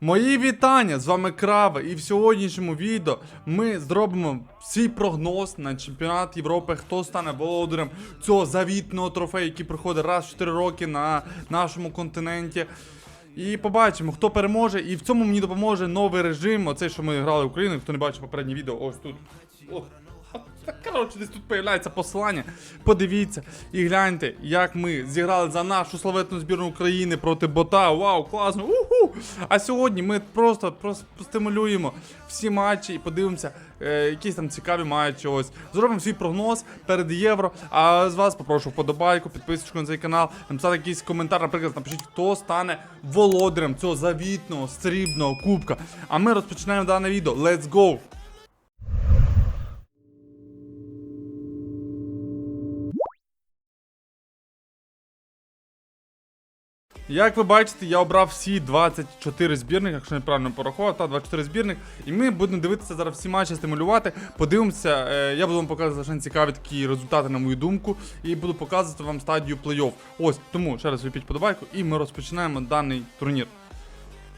Мої вітання! З вами Крава, і в сьогоднішньому відео ми зробимо свій прогноз на чемпіонат Європи, хто стане володарем цього завітного трофею, який проходить раз в 4 роки на нашому континенті. І побачимо, хто переможе. І в цьому мені допоможе новий режим. Оцей, що ми грали в Україну. Хто не бачив попереднє відео, ось тут. О, так, коротше, десь тут появляється посилання. Подивіться і гляньте, як ми зіграли за нашу славетну збірну України проти бота. Вау, класно! Уху! А сьогодні ми просто, стимулюємо всі матчі і подивимося, е, якісь там цікаві матчі. Ось зробимо свій прогноз перед євро. А з вас попрошу вподобайку, підписочку на цей канал, написати якийсь коментар, наприклад, напишіть, хто стане володарем цього завітного срібного кубка. А ми розпочинаємо дане відео. Let's go! Як ви бачите, я обрав всі 24 збірних, якщо я правильно порахував, та 24 збірних. І ми будемо дивитися зараз всі матчі, стимулювати. Подивимося, е, я буду вам показувати лише цікаві такі результати, на мою думку, і буду показувати вам стадію плей-офф. Ось тому ще раз випіть подобайку, і ми розпочинаємо даний турнір.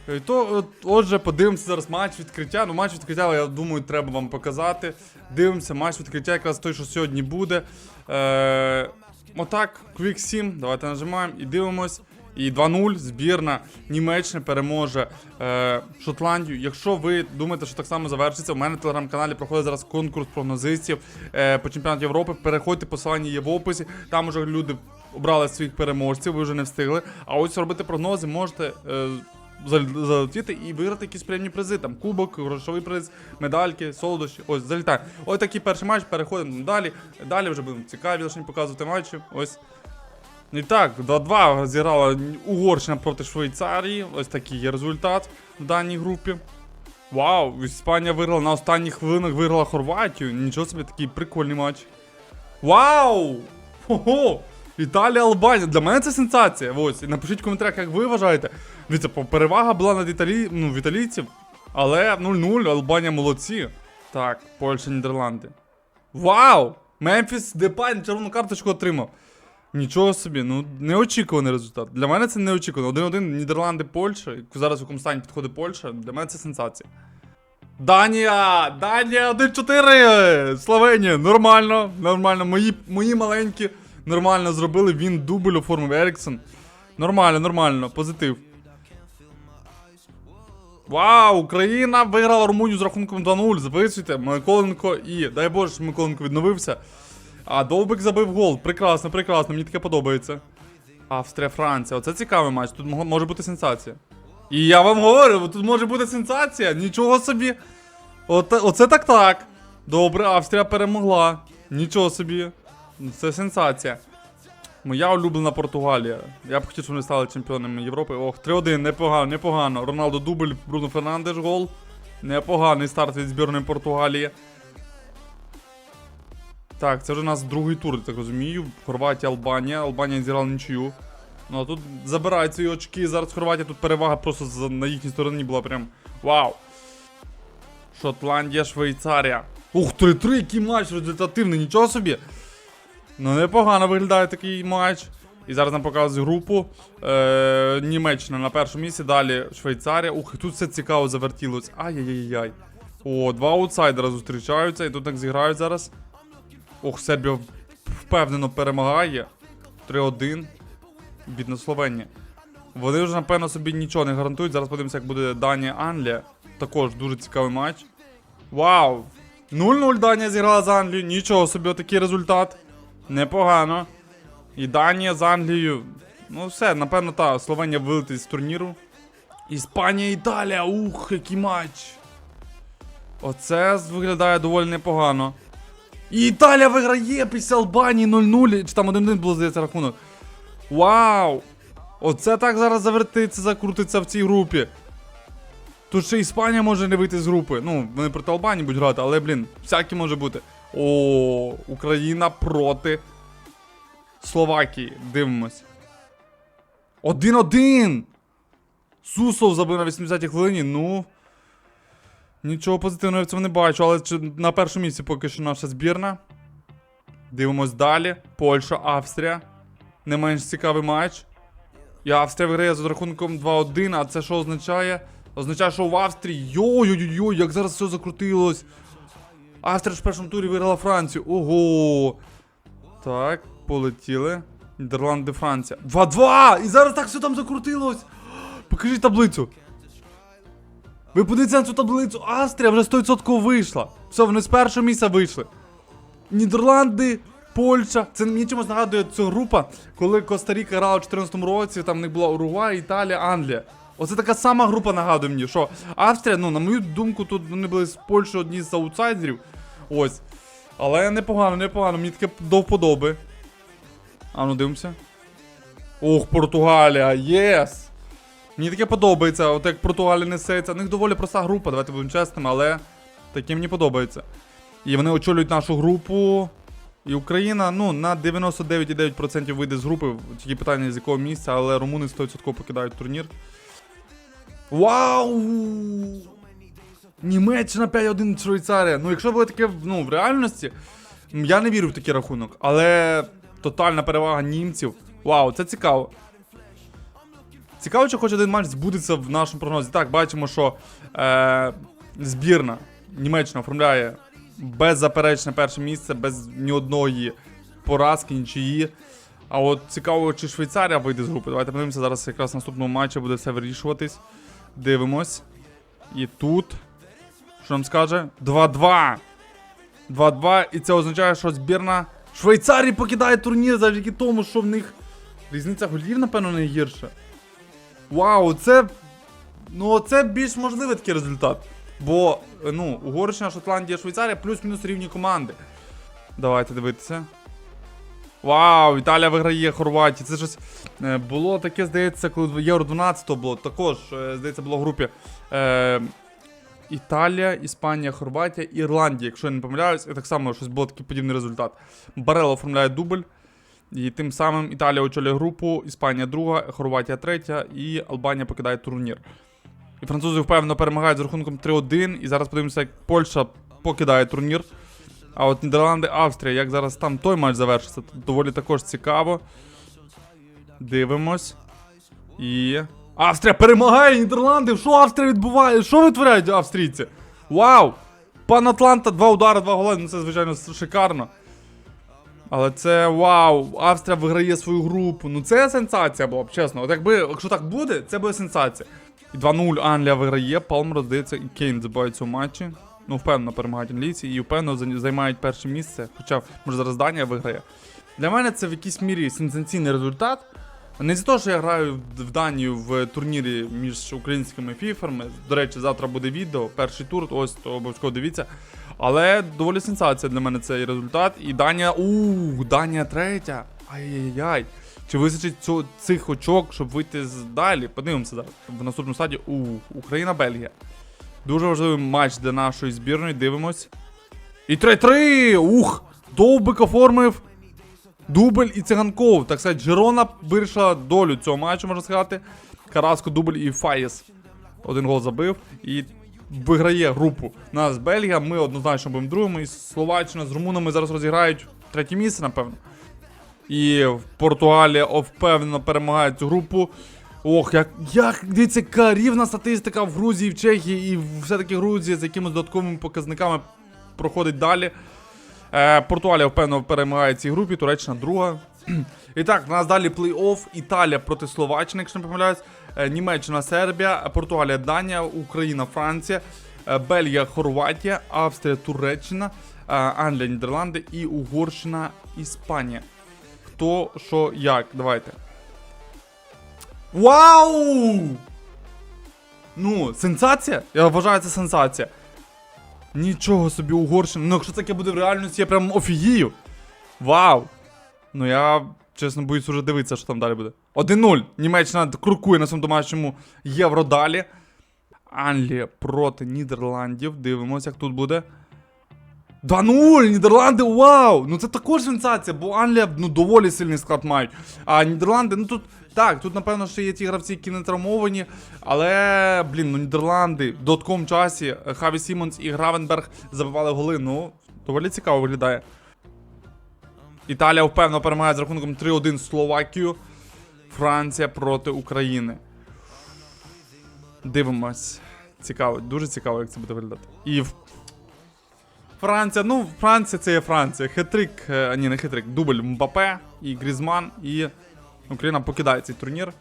Е, То, от, отже, подивимося зараз матч відкриття. Ну, матч відкриття, я думаю, треба вам показати. Дивимося, матч відкриття, якраз той, що сьогодні буде. Е, отак, Quick 7, давайте нажимаємо і дивимось. І 2-0 збірна Німеччини переможе е, Шотландію. Якщо ви думаєте, що так само завершиться, у мене в телеграм-каналі проходить зараз конкурс прогнозистів е, по чемпіонату Європи. Переходьте, посилання є в описі. Там уже люди обрали своїх переможців, ви вже не встигли. А ось робити прогнози можете. Е, залетіти і виграти якісь приємні призи. Там кубок, грошовий приз, медальки, солодощі. Ось, залітаємо. Ось такий перший матч, переходимо далі. Далі вже будемо цікаві лише показувати матчі. Ось. І так, 2-2 зіграла Угорщина проти Швейцарії. Ось такий є результат в даній групі. Вау, Іспанія виграла на останніх хвилинах виграла Хорватію. Нічого собі такий прикольний матч. Вау! Хо-хо! Італія, Албанія. Для мене це сенсація. Ось. І напишіть в коментарях, як ви вважаєте. Дивіться, перевага була над італі... ну, в італійців. Але 0-0, Албанія молодці. Так, Польща, Нідерланди. Вау! Мемфіс Депай червону карточку отримав. Нічого собі, ну неочікуваний результат. Для мене це неочікувано. 1-1 Нідерланди, Польща. Зараз в якому стані підходить Польща. Для мене це сенсація. Данія! Данія 1-4! Словенія! Нормально, нормально. Мої, мої маленькі нормально зробили. Він дубль оформив Еріксон. Нормально, нормально, позитив. Вау! Україна виграла Румунію з рахунком 2-0. Записуйте, Миколенко і. Дай Боже, що Миколенко відновився. А Довбик забив гол. Прекрасно, прекрасно, мені таке подобається. Австрія, Франція. Оце цікавий матч. Тут може бути сенсація. І я вам говорю, тут може бути сенсація. Нічого собі. Оте- оце так так. Добре, Австрія перемогла. Нічого собі. Це сенсація. Моя улюблена Португалія. Я б хотів, щоб вони стали чемпіонами Європи. Ох, 3-1, непогано, непогано. Роналдо дубль, Бруно Фернандеш гол. Непоганий старт від збірної Португалії. Так, це вже у нас другий тур, я так розумію. Хорватія, Албанія. Албанія зіграла нічию. Ну а тут забирають свої очки. Зараз Хорватія тут перевага просто на їхній стороні була прям. Вау! Шотландія, Швейцарія. Ух, 3-3, який матч результативний, нічого собі. Ну, непогано виглядає такий матч. І зараз нам показують групу. Е, Німеччина на першому місці, далі Швейцарія. Ух, тут все цікаво завертілось. Ай-яй-яй-яй. О, два аутсайдера зустрічаються і тут так зіграють зараз. Ох, Сербія впевнено перемагає. 3-1. Бідна Словенія. Вони вже, напевно, собі нічого не гарантують. Зараз подивимося, як буде Данія Англія. Також дуже цікавий матч. Вау! 0-0 Данія зіграла з Англією. Нічого собі, такий результат. Непогано. І Данія з Англією. Ну все, напевно, та Словенія вилетить з турніру. Іспанія, Італія. Ух, який матч. Оце виглядає доволі непогано. І Італія виграє після Албанії 0-0. Чи там 1-1 було, здається, рахунок. Вау! Оце так зараз завертиться, закрутиться в цій групі. Тут ще Іспанія може не вийти з групи. Ну, вони проти Албанії будуть грати, але, блін, всяке може бути. О, Україна проти Словакії. Дивимось. 1-1! Сусов забив на 80-й хвилині, ну. Нічого позитивного я в цьому не бачу, але на першому місці поки що наша збірна. Дивимось далі. Польща, Австрія. Не менш цікавий матч. І Австрія виграє з рахунком 2-1, а це що означає? Означає, що в Австрії. Йой-йой-йой, як зараз все закрутилось. Австрія ж в першому турі виграла Францію. Ого. Так, полетіли. Нідерланди, Франція. 2-2! І зараз так все там закрутилось. Покажіть таблицю. Ви подивіться на цю таблицю. Австрія вже 100% вийшла. Все, вони з першого місця вийшли. Нідерланди, Польща. Це мені чомусь нагадує ця група, коли Коста-Ріка грала у 2014 році, там в них була Уругвай, Італія, Англія. Оце така сама група нагадує мені, що Австрія, ну, на мою думку, тут вони були з Польщі одні з аутсайдерів. Ось. Але непогано, непогано, мені таке до вподоби. А ну дивимося. Ох, Португалія, єс! Мені таке подобається, от як Португалія несеться. У них доволі проста група, давайте будемо чесними, але таке мені подобається. І вони очолюють нашу групу. І Україна, ну, на 99,9% вийде з групи. Тільки питання з якого місця, але румуни 100% покидають турнір. Вау! Німеччина 5-1 Швейцарія. Ну, якщо буде таке ну, в реальності, я не вірю в такий рахунок. Але тотальна перевага німців. Вау, це цікаво. Цікаво, чи хоч один матч збудеться в нашому прогнозі. Так, бачимо, що е, збірна Німеччина оформляє беззаперечне перше місце, без ні одної поразки, нічиї. А от цікаво, чи Швейцарія вийде з групи. Давайте подивимося, зараз якраз в наступному матчі буде все вирішуватись. Дивимось. І тут. Що нам скаже? 2-2. 2-2. І це означає, що збірна Швейцарії покидає турнір завдяки тому, що в них різниця голів, напевно, найгірша. Вау, це. Ну, це більш можливий такий результат. Бо, е, ну, Угорщина, Шотландія, Швейцарія плюс-мінус рівні команди. Давайте дивитися. Вау, Італія виграє Хорватії. Це щось е, було таке, здається, коли Євро 12 було. Також, е, здається, було в групі е, Італія, Іспанія, Хорватія, Ірландія. Якщо я не помиляюсь, і так само щось було такий подібний результат. Барело оформляє дубль. І тим самим Італія очолює групу, Іспанія друга, Хорватія третя і Албанія покидає турнір. І французи впевнено перемагають з рахунком 3-1. І зараз подивимося, як Польща покидає турнір. А от Нідерланди, Австрія, як зараз там той матч завершиться, тут доволі також цікаво. Дивимось. І. Австрія перемагає Нідерланди! Що Австрія відбуває? Що витворяють австрійці? Вау! Пан Атланта, два удари, два голи. Ну це, звичайно, шикарно. Але це вау! Австрія виграє свою групу. Ну це сенсація була б, чесно. От якби, якщо так буде, це буде сенсація. І 2-0 Англія виграє, Палмер, здається, і Кейн забиває цьому матчі. Ну, впевнено перемагають англійці і впевнено займають перше місце. Хоча, може, зараз Данія виграє. Для мене це в якійсь мірі сенсаційний результат. Не за те, що я граю в Данію в турнірі між українськими фіферами. До речі, завтра буде відео, перший тур, ось то обов'язково дивіться. Але доволі сенсація для мене цей результат. І Данія. Ух, Данія третя. Ай-яй-яй. Чи вистачить цього, цих очок, щоб вийти з далі? Подивимося зараз. В наступному стадії. Ух, Україна-Бельгія. Дуже важливий матч для нашої збірної. Дивимось. І 3-3! Ух! Довбик оформив. Дубль і циганков. Так сказати, Джерона вирішила долю цього матчу, можна сказати. Караско, дубль і Фаєс. Один гол забив. І виграє групу. Нас Бельгія, ми однозначно будемо другими. І Словаччина з румунами зараз розіграють третє місце, напевно. І Португалія впевнено перемагає цю групу. Ох, як, як дивіться, яка рівна статистика в Грузії, в Чехії, і все-таки Грузія з якимись додатковими показниками проходить далі. Е, Португалія впевнено перемагає в цій групі, Туреччина друга. І так, у нас далі плей-офф. Італія проти Словаччини, якщо не помиляюсь. Е, Німеччина, Сербія, Португалія, Данія, Україна, Франція, е, Бельгія, Хорватія, Австрія, Туреччина, е, Англія, Нідерланди і Угорщина, Іспанія. Хто, що, як? Давайте. Вау! Ну, сенсація? Я вважаю, це сенсація. Нічого собі Угорщина. Ну, якщо таке буде в реальності, я прям офігію. Вау! Ну я, чесно, боюсь уже дивитися, що там далі буде. 1-0. Німеччина крокує на своєму домашньому євро далі. Англія проти Нідерландів. Дивимося, як тут буде. 2-0! Нідерланди, вау! Ну це також сенсація, бо Англія ну, доволі сильний склад мають. А Нідерланди, ну тут так, тут, напевно, ще є ті гравці, які не травмовані. Але, блін, ну Нідерланди в додатковому часі Хаві Сімонс і Гравенберг забивали голи. Ну, доволі цікаво виглядає. Італія впевнено перемагає з рахунком 3-1 Словакію. Франція проти України. Дивимось. Цікаво, дуже цікаво, як це буде виглядати. І. Франція, ну, Франція це є Франція. Хитрик, е, ні, не хитрик, дубль Мбапе і Грізман, і Україна покидає цей турнір.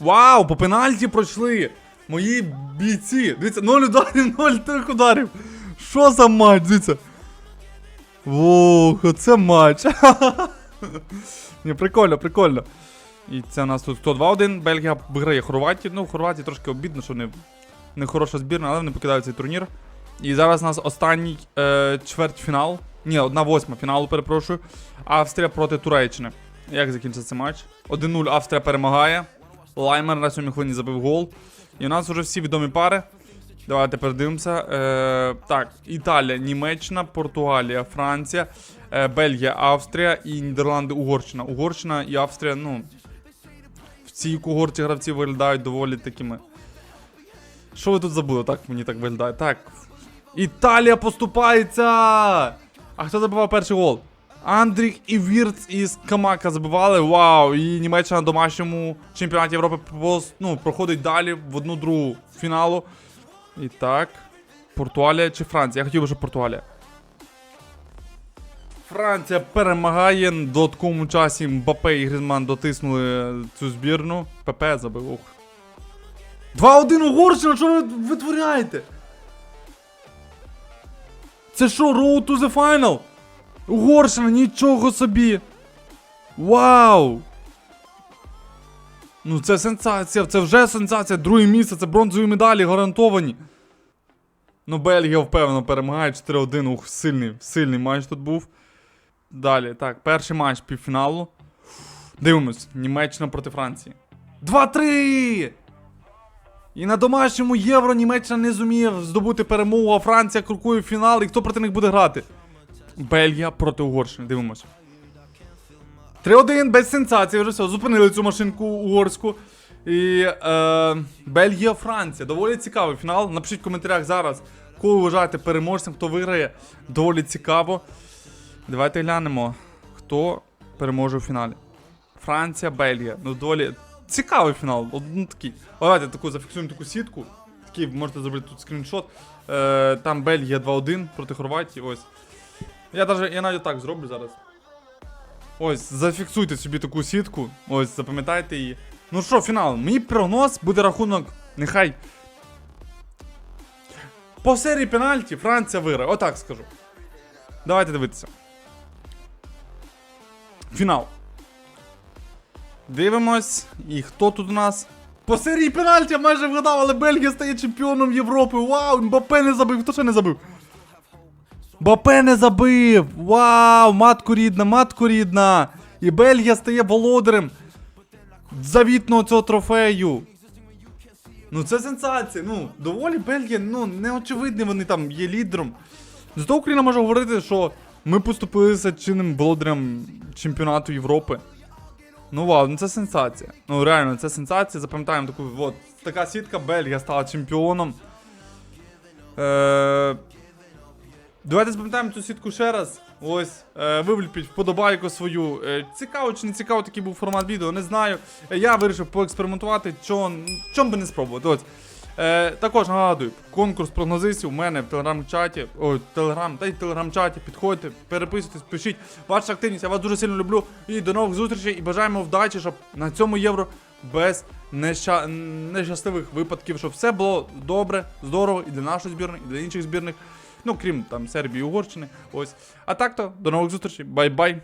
Вау, по пенальті пройшли! Мої бійці. Дивіться, 0 ударів, 0 тих ударів. Що за матч? Дивіться. Ох, оце матч. Ні, прикольно, прикольно. І це у нас тут 102-1. Бельгія виграє Хорватію. Ну, Хорватії трошки обідно, що не, не хороша збірна, але вони покидають цей турнір. І зараз у нас останній е, чвертьфінал. Ні, одна восьма фіналу, перепрошую. Австрія проти Туреччини. Як закінчиться цей матч? 1-0 Австрія перемагає. Лаймер на 7 хвилині забив гол. І у нас вже всі відомі пари. Давайте передивимося. Е, так, Італія, Німеччина, Португалія, Франція, е, Бельгія, Австрія і Нідерланди, Угорщина. Угорщина і Австрія, ну. В цій когорті гравці виглядають доволі такими. Що ви тут забули? Так мені так виглядає. Так. Італія поступається! А хто забивав перший гол? Андрік і Вірц із Камака забивали. Вау! І Німеччина на домашньому чемпіонаті Європи ну, проходить далі в одну другу фіналу. І так. Португалія чи Франція? Я хотів би, щоб Португалія. Франція перемагає. В додатковому часі Мбапе і Грізман дотиснули цю збірну. ПП забив. Ух. 2-1 Угорщина, що ви витворяєте? Це що, road to the final? Угорщина, нічого собі. Вау! Ну це сенсація, це вже сенсація. Друге місце, це бронзові медалі гарантовані. Ну, Бельгія впевнено перемагає 4-1. Ух, сильний, сильний матч тут був. Далі, так, перший матч півфіналу. Дивимось, Німеччина проти Франції. 2-3! І на домашньому євро Німеччина не зуміє здобути перемогу, а Франція крокує в фінал. І хто проти них буде грати? Бельгія проти Угорщини. Дивимось. 3-1 без сенсації, вже все, зупинили цю машинку угорську. І е, Бельгія, Франція. Доволі цікавий фінал. Напишіть в коментарях зараз, кого ви вважаєте переможцем, хто виграє. Доволі цікаво. Давайте глянемо, хто переможе у фіналі. Франція, Бельгія. Ну, доволі цікавий фінал. Ну, такий. Давайте таку зафіксуємо таку сітку. Такий, можете зробити тут скріншот. Е, там Бельгія 2-1 проти Хорватії. Ось. Я даже, я навіть так зроблю зараз. Ось, зафіксуйте собі таку сітку. Ось, запам'ятайте її. Ну що, фінал. Мій прогноз буде рахунок. Нехай. По серії пенальті Франція виграє. Отак скажу. Давайте дивитися. Фінал. Дивимось. І хто тут у нас? По серії пенальті я майже вгадав, але Бельгія стає чемпіоном Європи. Вау! Мбапе не забив. Хто ще не забив? Бапе не забив! Вау! Матку рідна, матку рідна! І Бельгія стає володарем завітного цього трофею. Ну це сенсація. Ну, доволі Бельгія, ну, неочевидні вони там є лідером. Зато Україна може говорити, що ми поступилися чинним володарем чемпіонату Європи. Ну вау, ну це сенсація. Ну реально, це сенсація. Запам'ятаємо таку, от, така сітка, Бельгія стала чемпіоном. Е- Давайте запам'ятаємо цю сітку ще раз. Ось, е, вивліпіть вподобайку свою. Е, цікаво чи не цікаво такий був формат відео, не знаю. Е, я вирішив поекспериментувати, чом, чом би не спробувати. Ось. Е, також нагадую, конкурс прогнозистів у мене в телеграм-чаті, ой, телеграм, та й телеграм-чаті. Підходьте, переписуйтесь, пишіть вашу активність. Я вас дуже сильно люблю. І до нових зустрічей. І бажаємо вдачі, щоб на цьому євро без неща... нещасливих випадків, щоб все було добре, здорово і для нашої збірної, і для інших збірних. Ну, крім там Сербії Угорщини. Ось. А так то, до нових зустрічей. Бай-бай.